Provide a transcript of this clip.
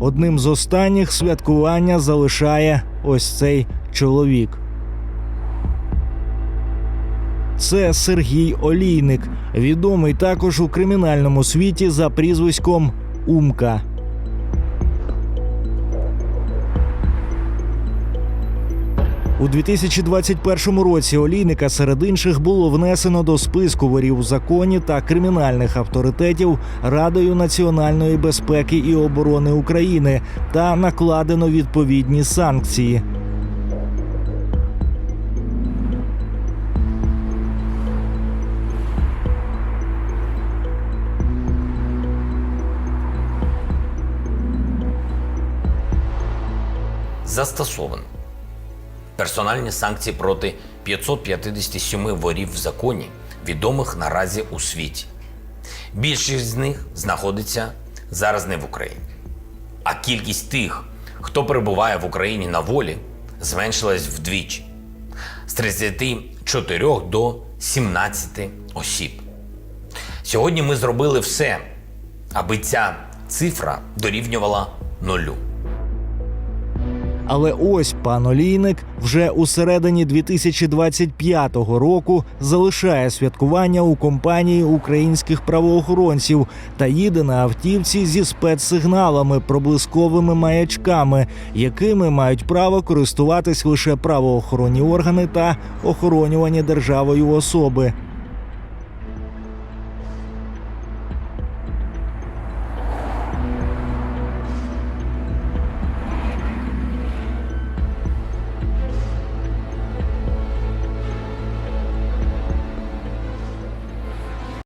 Одним з останніх святкування залишає ось цей чоловік. Це Сергій Олійник, відомий також у кримінальному світі за прізвиськом Умка. У 2021 році Олійника серед інших було внесено до списку ворів у законі та кримінальних авторитетів Радою національної безпеки і оборони України та накладено відповідні санкції. застосовано. Персональні санкції проти 557 ворів в законі, відомих наразі у світі. Більшість з них знаходиться зараз не в Україні. А кількість тих, хто перебуває в Україні на волі, зменшилась вдвічі з 34 до 17 осіб. Сьогодні ми зробили все, аби ця цифра дорівнювала нулю. Але ось пан Олійник вже у середині 2025 року залишає святкування у компанії українських правоохоронців та їде на автівці зі спецсигналами, проблисковими маячками, якими мають право користуватись лише правоохоронні органи та охоронювані державою особи.